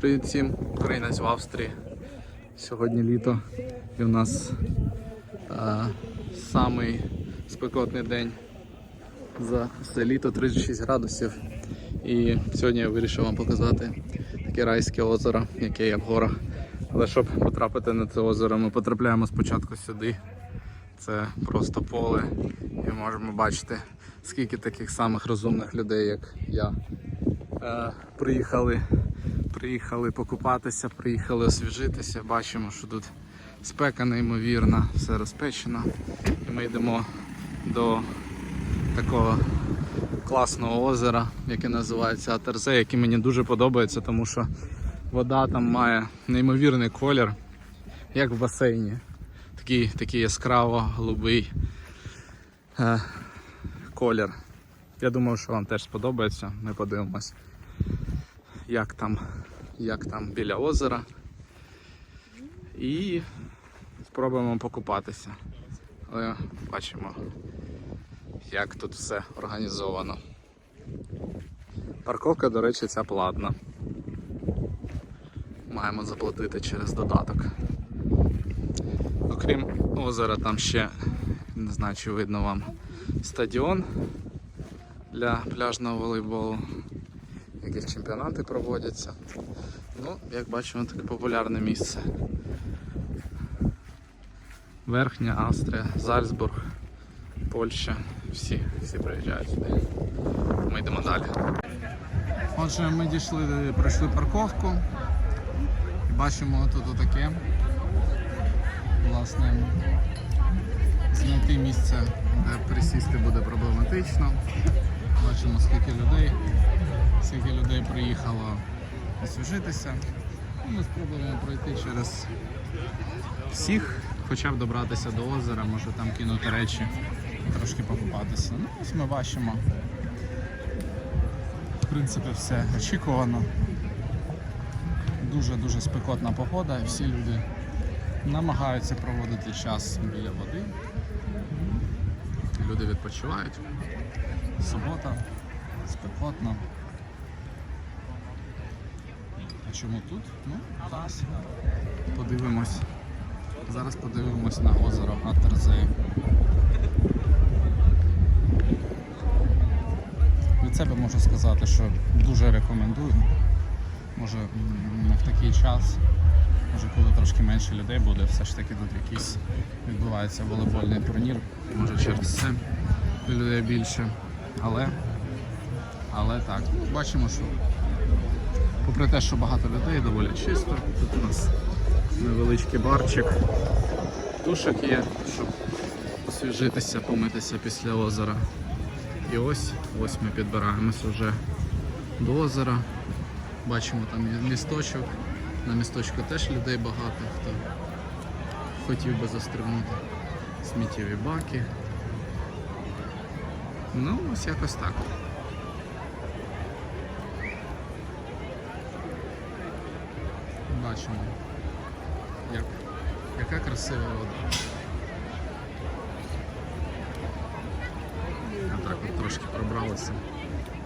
Привіт всім, українець в Австрії. Сьогодні літо і у нас а, самий спекотний день за все літо 36 градусів. І сьогодні я вирішив вам показати таке райське озеро, яке є в горах. Але щоб потрапити на це озеро, ми потрапляємо спочатку сюди. Це просто поле, і можемо бачити, скільки таких самих розумних людей, як я, е, приїхали, приїхали покупатися, приїхали освіжитися. Бачимо, що тут спека неймовірна, все розпечено. І ми йдемо до такого класного озера, яке називається Атерзе, яке мені дуже подобається, тому що вода там має неймовірний колір, як в басейні. Такий, такий яскраво голубий е, колір. Я думаю, що вам теж сподобається. Ми подивимось, як там, як там біля озера. І спробуємо покупатися. Але бачимо, як тут все організовано. Парковка, до речі, ця платна. Маємо заплатити через додаток. Окрім озера, там ще не знаю, чи видно вам стадіон для пляжного волейболу. Якісь чемпіонати проводяться. Ну, як бачимо, таке популярне місце. Верхня Австрія, Зальцбург, Польща. Всі, всі приїжджають сюди. Ми йдемо далі. Отже, ми дійшли, пройшли парковку. Бачимо тут таке. Власне, знайти місце, де присісти буде проблематично. Бачимо, скільки людей, скільки людей приїхало освіжитися. Ми спробуємо пройти через всіх, хоча б добратися до озера, може там кинути речі, трошки покупатися. Ну, ось ми бачимо. В принципі, все очікувано. Дуже-дуже спекотна погода, і всі люди намагаються проводити час біля води. Люди відпочивають. Субота, спекотно. А чому тут? Ну, зараз подивимось. Зараз подивимось на озеро Атерзею. Від себе можу сказати, що дуже рекомендую. Може в такий час, може коли трошки менше людей буде, все ж таки тут якийсь відбувається волейбольний турнір, може через це людей більше. Але, але так, ну, бачимо, що попри те, що багато людей, доволі чисто. Тут у нас невеличкий барчик, душик є, щоб освіжитися, помитися після озера. І ось, ось ми підбираємося вже до озера. Бачимо там є місточок. На місточку теж людей багато, хто хотів би застрибнути. Сміттєві баки. Ну, ось якось так. Бачимо, як, яка красива вода. А так от трошки пробралися.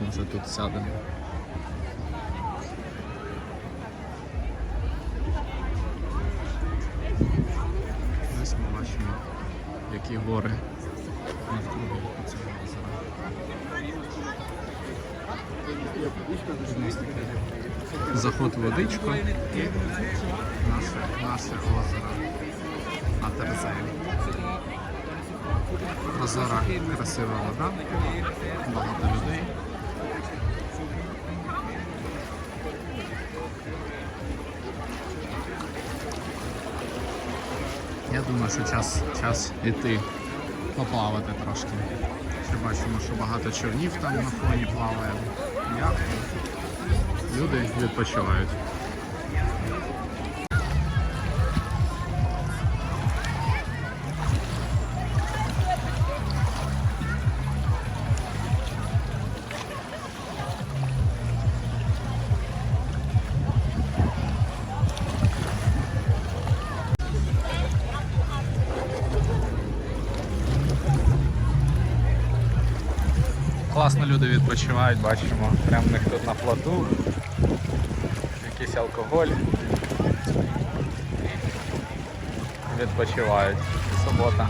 Може тут сядемо. Ось ми бачимо, які гори навкруги цього озера. Заход водичку наше, наше озеро на Терезелі. Прозора красива вода, багато людей. Я думаю, що час, час іти поплавати трошки. Ще бачимо, що багато човнів там на фоні плаває. Яхти. Люди відпочивають. Класно люди відпочивають, бачимо, прямо в них тут на плоту. Якийсь алкоголь. Відпочивають. Субота.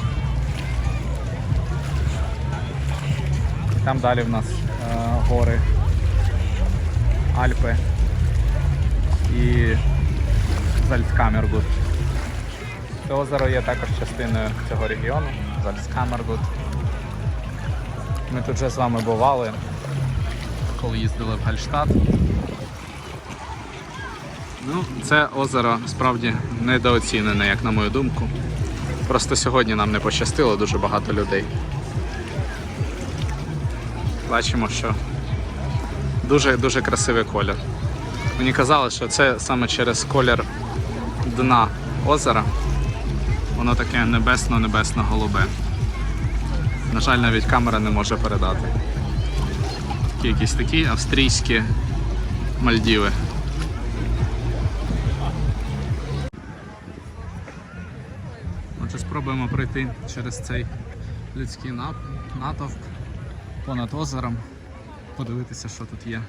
Там далі в нас е, гори, Альпи і Зальцкамергут. Це озеро є також частиною цього регіону, Зальцкамергут. Ми тут вже з вами бували, коли їздили в Гальштадт. Ну, це озеро справді недооцінене, як на мою думку. Просто сьогодні нам не пощастило дуже багато людей. Бачимо, що дуже дуже красивий колір. Мені казали, що це саме через колір дна озера. Воно таке небесно-небесно-голубе. На жаль, навіть камера не може передати. Такі якісь такі австрійські Мальдіви. Спробуємо пройти через цей людський натовп понад озером, подивитися, що тут є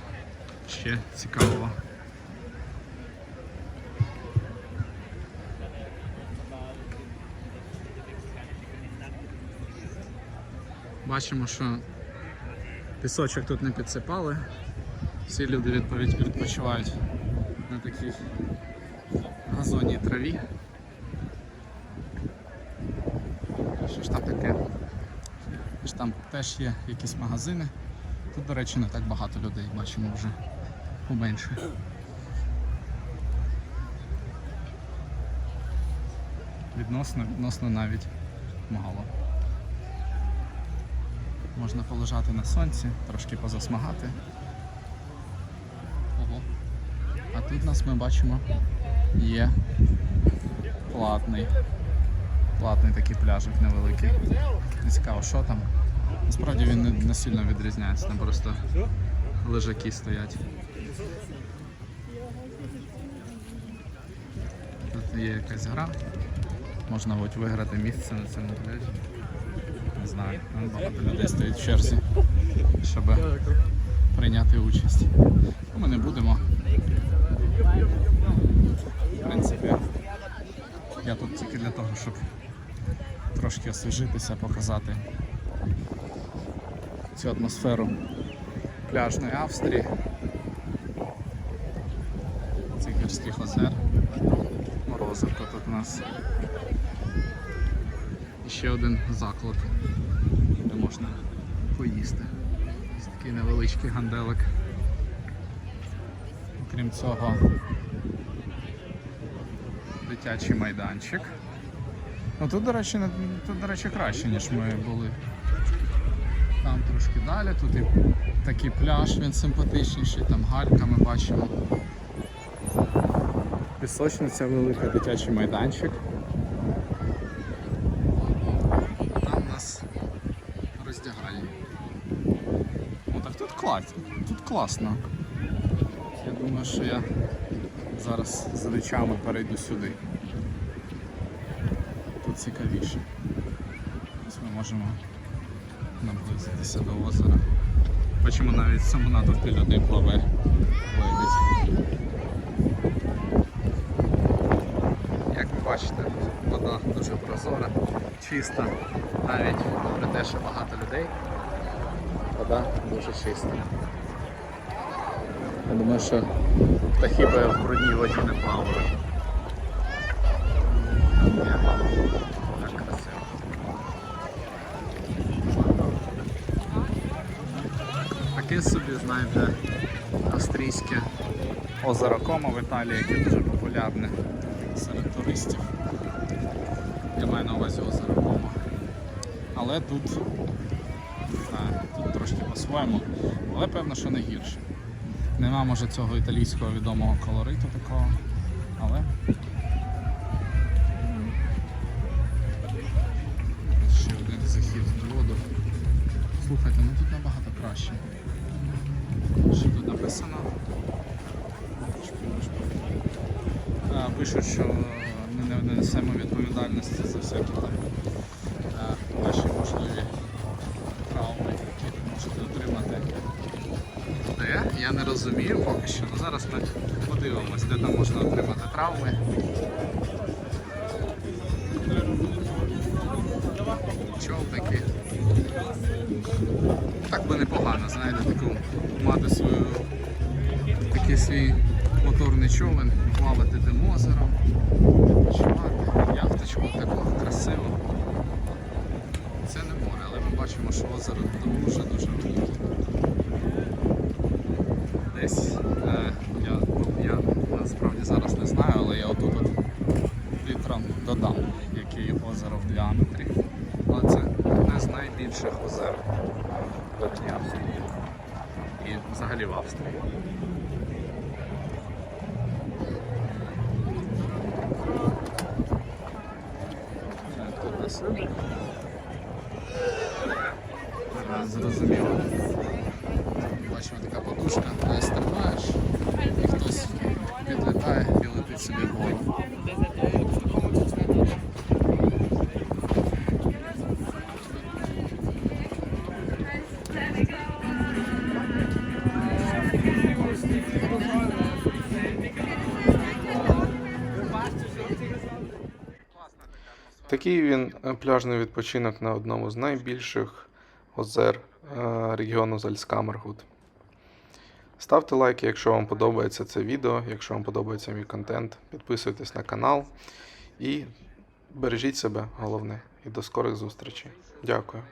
ще цікавого. Бачимо, що пісочок тут не підсипали. Всі люди відповідь відпочивають на такій газонній траві. Що ж там таке? Ж там теж є якісь магазини. Тут, до речі, не так багато людей, бачимо вже поменше. Відносно, відносно навіть мало. Можна полежати на сонці, трошки позасмагати. Ого. А тут нас ми бачимо є платний. Платний такий пляжик невеликий. Не цікаво, що там. Насправді він не, сильно відрізняється, там просто лежаки стоять. Тут є якась гра. Можна от виграти місце на цьому пляжі. Не знаю, там багато людей стоїть в черзі, щоб прийняти участь. Ну, Ми не будемо. В принципі, я тут тільки для того, щоб трошки освіжитися, показати цю атмосферу пляжної Австрії, цих гірських озер. Морозивка тут у нас. І ще один заклад, де можна поїсти. Ось такий невеличкий ганделик. Окрім цього, дитячий майданчик. Ну тут, до речі, не- тут, до речі, краще, ніж ми були. Там трошки далі, тут і такий пляж, він симпатичніший, там галька ми бачимо. Пісочниця велика, дитячий майданчик. Там у нас роздягальні. О, так тут класно. Тут класно. Я думаю, що я зараз з речами перейду сюди. Цікавіше. Ось ми можемо наблизитися до озера. Бачимо навіть цьому натовпі людей пливе. Лебідь. Як ви бачите, вода дуже прозора, чиста, навіть попри те, що багато людей, вода дуже чиста. Я думаю, що птахи би в брудній воді не плавали. Так красиво. Таке собі, знаєте, австрійське озеро Комо в Італії, яке дуже популярне серед туристів. Я маю на увазі озеро Комо. Але тут, не знаю, тут трошки по-своєму, але певно, що не гірше. Нема може цього італійського відомого колориту такого, але ще один захід воду. Слухайте, ну тут набагато краще. Що тут написано? Пишуть, що ми не несемо відповідальності за всякі там а, ваші можливі травми, які ви можете отримати. Де? Я не розумію поки що. Ну зараз ми подивимось, де там можна отримати травми. Свою такий свій моторний човен, плавати тим озером, відпочивати, яхточку таку красиву. Це не море, але ми бачимо, що озеро дуже-дуже велике. Десь е, я, я насправді зараз не знаю, але я отут от літром додам, яке озеро в діаметрі. Але це одне з найбільших озер Верхній Австрії. І взагалі в Австрії. Тут нас Такий він е, пляжний відпочинок на одному з найбільших озер е, регіону Зальцкамергут. Ставте лайки, якщо вам подобається це відео, якщо вам подобається мій контент, підписуйтесь на канал і бережіть себе, головне. І до скорих зустрічей. Дякую.